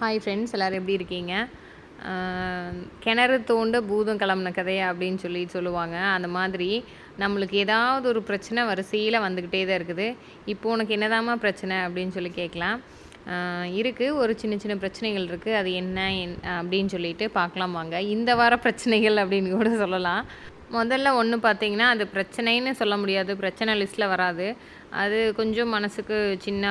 Hi friends எல்லோரும் எப்படி இருக்கீங்க? கிணறு தோண்ட பூதம் கிளம்புன கதையை அப்படின்னு சொல்லி சொல்லுவாங்க. அந்த மாதிரி நம்மளுக்கு ஏதாவது ஒரு பிரச்சனை வரிசையில் வந்துக்கிட்டே தான் இருக்குது. இப்போ உனக்கு என்னதாம்மா பிரச்சனை அப்படின்னு சொல்லி கேட்கலாம். இருக்குது ஒரு சின்ன சின்ன பிரச்சனைகள் இருக்குது அது என்ன என்- அப்படின்னு சொல்லிட்டு பார்க்கலாம் வாங்க. இந்த வார பிரச்சனைகள் அப்படின்னு கூட சொல்லலாம். முதல்ல ஒன்று பார்த்தீங்கன்னா அது பிரச்சனைன்னு சொல்ல முடியாது. பிரச்சனை லிஸ்ட்டில் வராது. அது கொஞ்சம் மனசுக்கு சின்ன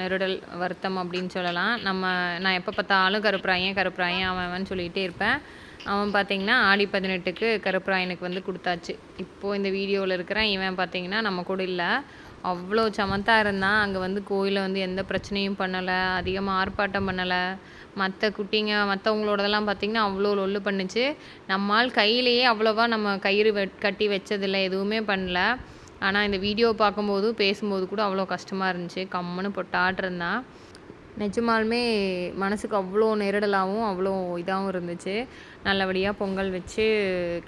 நெருடல் வருத்தம் அப்படின்னு சொல்லலாம். நம்ம நான் எப்போ பார்த்தாலும் கருப்பராயன் கருப்பராயன் அவன் அவன் சொல்லிகிட்டே இருப்பேன். அவன் பார்த்தீங்கன்னா ஆடி பதினெட்டுக்கு கருப்பராயனுக்கு வந்து கொடுத்தாச்சு. இப்போது இந்த வீடியோவில் இருக்கிற இவன் பார்த்தீங்கன்னா நம்ம கூட இல்லை. அவ்வளோ சமத்தா இருந்தான் அங்கே வந்து கோயிலில் வந்து எந்த பிரச்சனையும் பண்ணலை அதிகமாக ஆர்ப்பாட்டம் பண்ணலை. மற்ற குட்டிங்க மற்றவங்களோடதெல்லாம் பார்த்திங்கன்னா அவ்வளோ லொல்லு பண்ணுச்சு. நம்மால் கையிலேயே அவ்வளோவா நம்ம கயிறு வெட் கட்டி வச்சதில்லை எதுவுமே பண்ணல. ஆனால் இந்த வீடியோ பார்க்கும்போது பேசும்போது கூட அவ்வளோ கஷ்டமாக இருந்துச்சு. கம்முன்னு பொட்டாட்டிருந்தான் நிஜமாலுமே மனசுக்கு அவ்வளோ நெருடலாகவும் அவ்வளோ இதாகவும் இருந்துச்சு. நல்லபடியாக பொங்கல் வச்சு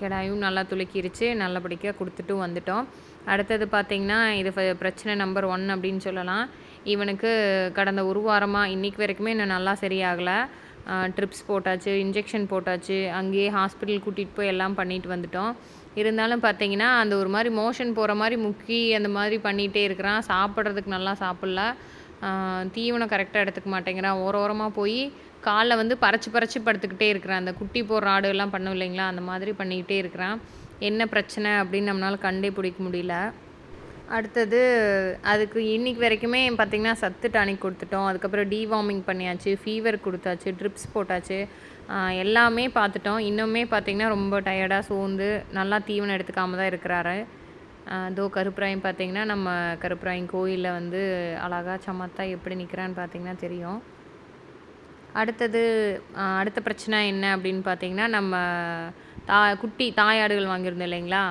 கிடாயும் நல்லா துளுக்கிருச்சு நல்லபடியாக கொடுத்துட்டு வந்துட்டோம். அடுத்தது பார்த்திங்கன்னா இது ஃப- பிரச்சனை நம்பர் ஒன் அப்படின்னு சொல்லலாம். இவனுக்கு கடந்த ஒரு வாரமாக இன்னைக்கு வரைக்குமே இன்னும் நல்லா சரியாகலை. ட்ரிப்ஸ் போட்டாச்சு இன்ஜெக்ஷன் போட்டாச்சு. அங்கேயே ஹாஸ்பிட்டல் கூட்டிகிட்டு போய் எல்லாம் பண்ணிட்டு வந்துட்டோம். இருந்தாலும் பார்த்தீங்கன்னா அந்த ஒரு மாதிரி மோஷன் போகிற மாதிரி முக்கி அந்த மாதிரி பண்ணிகிட்டே இருக்கிறான். சாப்பிட்றதுக்கு நல்லா சாப்பிட்ல. தீவனம் கரெக்டாக எடுத்துக்க மாட்டேங்கிறான். ஓர ஓரமாக போய் காலில் வந்து பறச்சு பறச்சு படுத்துக்கிட்டே இருக்கிறான். அந்த குட்டி போடுற ஆடுகள்லாம் பண்ணும் இல்லைங்களா? அந்த மாதிரி பண்ணிக்கிட்டே இருக்கிறான். என்ன பிரச்சனை அப்படின்னு நம்மளால் கண்டே பிடிக்க முடியல. அடுத்தது அதுக்கு இன்னைக்கு வரைக்குமே பார்த்திங்கன்னா சத்து டானிக் கொடுத்துட்டோம். அதுக்கப்புறம் டிவார்மிங் பண்ணியாச்சு ஃபீவர் கொடுத்தாச்சு ட்ரிப்ஸ் போட்டாச்சு. எல்லாமே பார்த்துட்டோம். இன்னுமே பார்த்திங்கன்னா ரொம்ப டயர்டாக சோர்ந்து நல்லா தீவனம் எடுத்துக்காம தான் இருக்கிறாரு. இதோ கருப்பராயம் பார்த்திங்கன்னா நம்ம கருப்பராயம் கோயிலில் வந்து அழகா சமத்தா எப்படி நிற்கிறான்னு பார்த்திங்கன்னா தெரியும். அடுத்தது அடுத்த பிரச்சனை என்ன அப்படின்னு பார்த்தீங்கன்னா நம்ம தா குட்டி தாயாடுகள் வாங்கியிருந்தோம் இல்லைங்களா?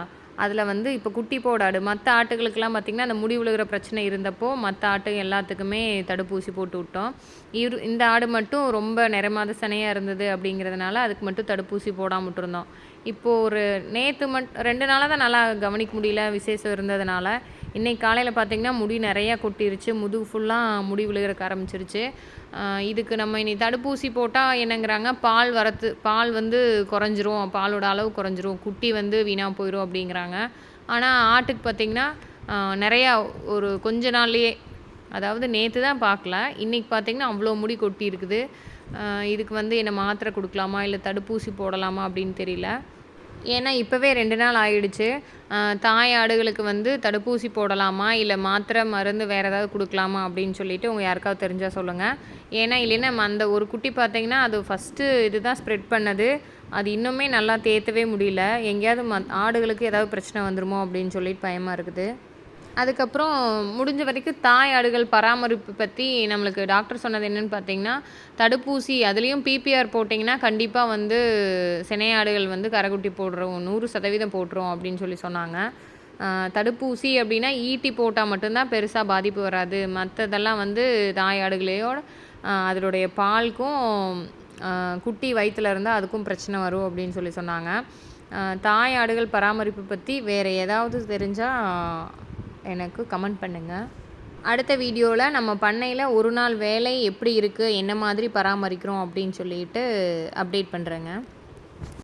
அதில் வந்து இப்போ குட்டி போடாடு மற்ற ஆட்டுகளுக்கெல்லாம் பார்த்திங்கன்னா அந்த முடி விழுகிற பிரச்சனை இருந்தப்போ மற்ற ஆட்டு எல்லாத்துக்குமே தடுப்பூசி போட்டு விட்டோம். இரு இந்த ஆடு மட்டும் ரொம்ப நிறமாத சனையாக இருந்தது அப்படிங்கிறதுனால அதுக்கு மட்டும் தடுப்பூசி போடாமல் விட்டுருந்தோம். இப்போது ஒரு நேற்று மட் ரெண்டு நாளாக தான் நல்லா கவனிக்க முடியல விசேஷம் இருந்ததுனால. இன்றைக்கி காலையில் பார்த்திங்கன்னா முடி நிறையா கொட்டிருச்சு. முதுகு ஃபுல்லாக முடி விழுகிறக்கு ஆரம்பிச்சிருச்சு. இதுக்கு நம்ம இனி தடுப்பூசி போட்டால் என்னங்கிறாங்க? பால் வரத்து பால் வந்து குறைஞ்சிரும். பாலோட அளவு குறைஞ்சிரும். குட்டி வந்து வீணாக போயிடும் அப்படிங்கிறாங்க. ஆனால் ஆட்டுக்கு பார்த்திங்கன்னா நிறையா ஒரு கொஞ்ச நாள்லேயே அதாவது நேற்று தான் பார்க்கல இன்றைக்கி பார்த்திங்கன்னா அவ்வளோ முடி கொட்டி இருக்குது இதுக்கு வந்து என்ன மாத்திரை கொடுக்கலாமா? இல்லை தடுப்பூசி போடலாமா அப்படின்னு தெரியல. ஏன்னா இப்போவே ரெண்டு நாள் ஆயிடுச்சு. தாய் ஆடுகளுக்கு வந்து தடுப்பூசி போடலாமா? இல்லை மாத்திரை மருந்து வேறு ஏதாவது கொடுக்கலாமா? அப்படின்னு சொல்லிட்டு உங்கள் யாருக்காவது தெரிஞ்சால் சொல்லுங்கள் ஏன்னா இல்லைன்னா அந்த ஒரு குட்டி பார்த்தீங்கன்னா அது ஃபஸ்ட்டு இதுதான் ஸ்ப்ரெட் பண்ணது. அது இன்னுமே நல்லா தேத்தவே முடியல. எங்கேயாவது ம ஆடுகளுக்கு ஏதாவது பிரச்சனை வந்துருமோ அப்படின்னு சொல்லிட்டு பயமாக இருக்குது. அதுக்கப்புறம் முடிஞ்ச வரைக்கும் தாய் ஆடுகள் பராமரிப்பு பற்றி நம்மளுக்கு டாக்டர் சொன்னது என்னென்னு பார்த்தீங்கன்னா தடுப்பூசி அதுலேயும் பிபிஆர் போட்டிங்கன்னா கண்டிப்பாக வந்து சினையாடுகள் வந்து கரைக்குட்டி போடுறோம் நூறு சதவீதம் போட்டுரும் அப்படின்னு சொல்லி சொன்னாங்க. தடுப்பூசி அப்படின்னா ஈட்டி போட்டால் மட்டும்தான் பெருசாக பாதிப்பு வராது. மற்றதெல்லாம் வந்து தாய் ஆடுகளையோட அதனுடைய பாலுக்கும் குட்டி வயிற்றுல இருந்தால் அதுக்கும் பிரச்சனை வரும் அப்படின்னு சொல்லி சொன்னாங்க. தாய் ஆடுகள் பராமரிப்பு பற்றி வேறு ஏதாவது தெரிஞ்சால் எனக்கு கமெண்ட் பண்ணுங்கள் அடுத்த வீடியோவில் நம்ம பண்ணையில் ஒரு நாள் வேலை எப்படி இருக்குது என்ன மாதிரி பராமரிக்கிறோம் அப்படின்னு சொல்லிட்டு அப்டேட் பண்ணுறேங்க